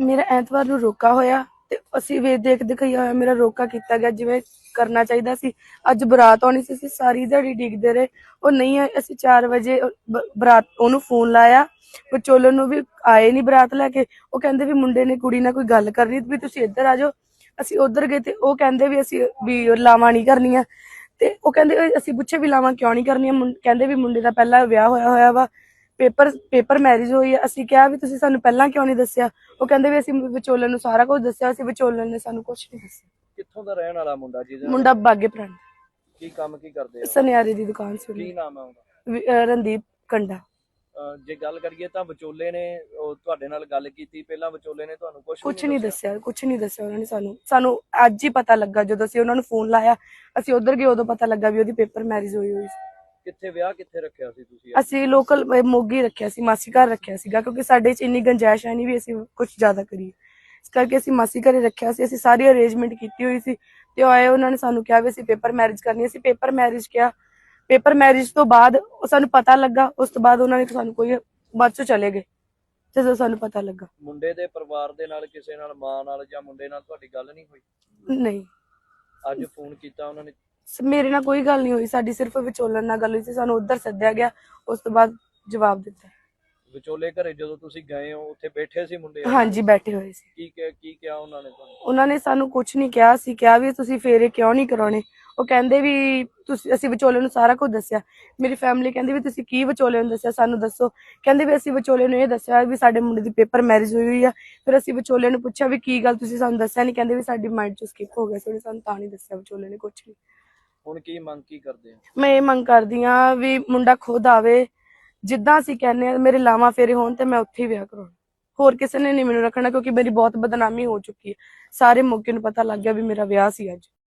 ਮੇਰਾ ਐਤਵਾਰ ਨੂੰ ਰੋਕਾ ਹੋਇਆ ਤੇ ਅਸੀਂ ਵੇ ਦੇਖ ਦਿਖਾਈਆ ਹੋਇਆ ਮੇਰਾ ਰੋਕਾ ਕੀਤਾ ਗਿਆ ਜਿਵੇਂ ਕਰਨਾ ਚਾਹੀਦਾ ਸੀ। ਅੱਜ ਬਰਾਤ ਆਉਣੀ ਸੀ, ਅਸੀਂ ਸਾਰੀ ਦਿਹਾੜੀ ਡਿੱਗਦੇ ਰਹੇ। ਉਹ ਨਹੀਂ ਆਏ, ਅਸੀਂ 4 ਵਜੇ ਬ- ਬਰਾਤ, ਉਹਨੂੰ ਫੋਨ ਲਾਇਆ। ਵਿਚੋਲਨ ਨੂੰ ਵੀ ਆਏ ਨਹੀਂ ਬਰਾਤ ਲੈ ਕੇ। ਉਹ ਕਹਿੰਦੇ ਵੀ ਮੁੰਡੇ ਨੇ ਕੁੜੀ ਨਾਲ ਕੋਈ ਗੱਲ ਕਰਨੀ ਵੀ ਤੁਸੀਂ ਇੱਧਰ ਆ ਜਾਓ। ਅਸੀਂ ਉੱਧਰ ਗਏ ਤੇ ਉਹ ਕਹਿੰਦੇ ਵੀ ਅਸੀਂ ਵੀ ਲਾਵਾਂ ਨਹੀਂ ਕਰਨੀਆਂ। ਤੇ ਉਹ ਕਹਿੰਦੇ ਵੀ ਅਸੀਂ ਪੁੱਛੇ ਵੀ ਲਾਵਾਂ ਕਿਉਂ ਨਹੀਂ ਕਰਨੀਆਂ? ਮੁੰ- ਕਹਿੰਦੇ ਵੀ ਮੁੰਡੇ ਦਾ ਪਹਿਲਾਂ ਵਿਆਹ ਹੋਇਆ ਹੋਇਆ ਵਾ। ਪੇਪਰ ਪੇਪਰ ਮੈਰਿਜ ਹੋਈ ਹੈ ਅਸੀਂ ਕਿਹਾ ਵੀ ਤੁਸੀਂ ਸਾਨੂੰ ਪਹਿਲਾਂ ਕਿਉਂ ਨਹੀਂ ਦੱਸਿਆ? ਉਹ ਕਹਿੰਦੇ ਵੀ ਅਸੀਂ ਵਿਚੋਲਨ ਨੂੰ ਸਾਰਾ ਕੁਝ ਦੱਸਿਆ ਸੀ ਵਿਚੋਲਨ ਨੇ ਸਾਨੂੰ ਕੁਝ ਨਹੀਂ ਦੱਸਿਆ। ਕਿੱਥੋਂ ਦਾ ਰਹਿਣ ਵਾਲਾ ਮੁੰਡਾ ਜਿਹਦੇ ਨਾਲ ਮੁੰਡਾ ਬਾਗੇ ਪ੍ਰਾਣ ਕੀ ਕੰਮ ਕੀ ਕਰਦੇ ਆ? ਸੁਨਿਆਰੇ ਦੀ ਦੁਕਾਨ ਸੀ ਕੀ ਉਹਦੀ। ਨਾਮ ਹੈ ਉਹਦਾ? ਵੀ- ਅਹ ਰਣਦੀਪ ਕੰਡਾ। ਅਹ ਜੇ ਗੱਲ ਕਰੀਏ ਤਾਂ ਵਿਚੋਲੇ ਨੇ ਉਹ ਤੁਹਾਡੇ ਨਾਲ ਗੱਲ ਕੀਤੀ ਪਹਿਲਾਂ ਵਿਚੋਲੇ ਨੇ ਤੁਹਾਨੂੰ ਕੁਝ ਕੁਝ ਨਹੀਂ ਦੱਸਿਆ? ਕੁਝ ਨਹੀਂ ਦੱਸਿਆ ਉਹਨਾਂ ਨੇ ਸਾਨੂੰ। ਸਾਨੂੰ ਅੱਜ ਹੀ ਪਤਾ ਲੱਗਾ ਜਦੋਂ ਅਸੀਂ ਉਹਨਾਂ ਨੂੰ ਫੋਨ ਲਾਇਆ ਅਸੀਂ ਉਧਰ ਗਏ ਉਦੋਂ ਪਤਾ ਲੱਗਾ ਵੀ ਉਹਦੀ ਪੇਪਰ ਮੈਰਿਜ ਹੋਈ ਹੋਈ ਸੀ। ਕਿੱਥੇ ਵਿਆਹ ਕਿੱਥੇ ਰੱਖਿਆ ਸੀ ਤੁਸੀਂ ਅਸੀਂ ਲੋਕਲ ਮੋਗੀ ਰੱਖਿਆ ਸੀ ਮਾਸੀ ਘਰ ਰੱਖਿਆ ਸੀਗਾ ਕਿਉਂਕਿ ਸਾਡੇ 'ਚ ਇੰਨੀ ਗੰਜਾਇਸ਼ ਹੈ ਨਹੀਂ ਵੀ ਅਸੀਂ ਕੁਝ ਜ਼ਿਆਦਾ ਕਰੀਏ। ਇਸ ਕਰਕੇ ਅਸੀਂ ਮਾਸੀ ਘਰੇ ਰੱਖਿਆ ਸੀ ਅਸੀਂ ਸਾਰੀ ਅਰੇਂਜਮੈਂਟ ਕੀਤੀ ਹੋਈ ਸੀ ਤੇ ਉਹ ਆਏ ਉਹਨਾਂ ਨੇ ਸਾਨੂੰ ਕਿਹਾ ਵੀ ਅਸੀਂ ਪੇਪਰ ਮੈਰਿਜ ਕਰਨੀ। ਅਸੀਂ ਪੇਪਰ ਮੈਰਿਜ ਕਿਹਾ। ਪੇਪਰ ਮੈਰਿਜ ਤੋਂ ਬਾਅਦ ਉਹ ਸਾਨੂੰ ਪਤਾ ਲੱਗਾ ਉਸ ਤੋਂ ਬਾਅਦ ਉਹਨਾਂ ਨੇ ਸਾਨੂੰ ਕੋਈ ਬਾਅਦ ਚੋਂ ਚਲੇ ਗਏ ਜਦੋਂ ਸਾਨੂੰ ਪਤਾ ਲੱਗਾ। ਮੁੰਡੇ ਦੇ ਪਰਿਵਾਰ ਦੇ ਨਾਲ ਕਿਸੇ ਨਾਲ ਮਾਂ ਨਾਲ ਜਾਂ ਮੁੰਡੇ ਨਾਲ ਤੁਹਾਡੀ ਗੱਲ ਨਹੀਂ ਹੋਈ? ਨਹੀਂ। ਅੱਜ ਫੋਨ ਕੀਤਾ ਉਹਨਾਂ ਨੇ ਮੇਰੇ ਨਾਲ ਕੋਈ ਗੱਲ ਨਹੀਂ ਹੋਈ ਸਾਡੀ ਸਿਰਫ ਵਿਚੋਲਨ ਨਾਲ ਗੱਲ ਹੋਈ ਸੀ ਸਾਨੂੰ ਉੱਧਰ ਸੱਦਿਆ ਗਿਆ ਉਸ ਤੋਂ ਬਾਅਦ ਜਵਾਬ ਦਿੱਤਾ। ਵਿਚੋਲੇ ਘਰੇ ਜਦੋਂ ਤੁਸੀਂ ਗਏ ਹੋ ਉੱਥੇ ਬੈਠੇ ਸੀ ਮੁੰਡੇ? ਹਾਂਜੀ ਬੈਠੇ ਹੋਏ ਸੀ। ਕੀ ਕਿਹਾ ਕੀ ਕਿਹਾ ਉਹਨਾਂ ਨੇ ਤੁਹਾਨੂੰ? ਉਹਨਾਂ ਨੇ ਸਾਨੂੰ ਕੁਝ ਨਹੀਂ ਕਿਹਾ ਸੀ ਕਿਹਾ ਵੀ ਤੁਸੀਂ ਫੇਰੇ ਕਿਉਂ ਨਹੀਂ ਕਰਾਉਣੇ? ਉਹ ਕਹਿੰਦੇ ਵੀ ਤੁਸੀਂ ਅਸੀਂ ਵਿਚੋਲੇ ਨੂੰ ਸਾਰਾ ਕੁਝ ਦੱਸਿਆ। ਮੇਰੀ ਫੈਮਿਲੀ ਕਹਿੰਦੀ ਵੀ ਤੁਸੀਂ ਕੀ ਵਿਚੋਲੇ ਨੂੰ ਦੱਸਿਆ ਸਾਨੂੰ ਦੱਸੋ। ਕਹਿੰਦੇ ਵੀ ਅਸੀਂ ਵਿਚੋਲੇ ਨੂੰ ਇਹ ਦੱਸਿਆ ਵੀ ਸਾਡੇ ਮੁੰਡੇ ਦੀ ਪੇਪਰ ਮੈਰਿਜ ਹੋਈ ਹੋਈ ਆ। ਫਿਰ ਅਸੀਂ ਵਿਚੋਲੇ ਨੂੰ ਪੁੱਛਿਆ ਵੀ ਕੀ ਗੱਲ ਤੁਸੀਂ ਸਾਨੂੰ ਦੱਸਿਆ ਨਹੀਂ? ਕਹਿੰਦੇ ਵੀ ਸਾਡੀ ਮਾਈਂਡ ਚੋਂ ਸਕਿਪ ਹੋ ਗਿਆ ਸੀ ਉਹਨੇ ਸਾਨੂੰ ਤਾਂ ਨਹੀਂ ਦੱਸਿਆ ਵਿਚੋਲੇ ਨੇ ਕੁਝ ਨਹੀਂ ਹੁਣ ਕੀ ਮੰਗ ਕੀ ਕਰਦੇ ਆ ਮੈਂ ਇਹ ਮੰਗ ਕਰਦੀ ਆ ਵੀ ਮੁੰਡਾ ਖੁਦ ਆਵੇ। ਜਿੱਦਾਂ ਅਸੀਂ ਕਹਿੰਦੇ ਆ ਮੇਰੇ ਲਾਵਾਂ ਫੇਰੇ ਹੋਣ ਤੇ ਮੈਂ ਉੱਥੇ ਹੀ ਵਿਆਹ ਕਰਾਉਣਾ। ਹੋਰ ਕਿਸੇ ਨੇ ਨਹੀਂ ਮੈਨੂੰ ਰੱਖਣਾ ਕਿਉਂਕਿ ਮੇਰੀ ਬਹੁਤ ਬਦਨਾਮੀ ਹੋ ਚੁੱਕੀ ਹੈ। ਸਾਰੇ ਮੌਕੇ ਨੂੰ ਪਤਾ ਲੱਗ ਗਿਆ ਵੀ ਮੇਰਾ ਵਿਆਹ ਸੀ ਅੱਜ।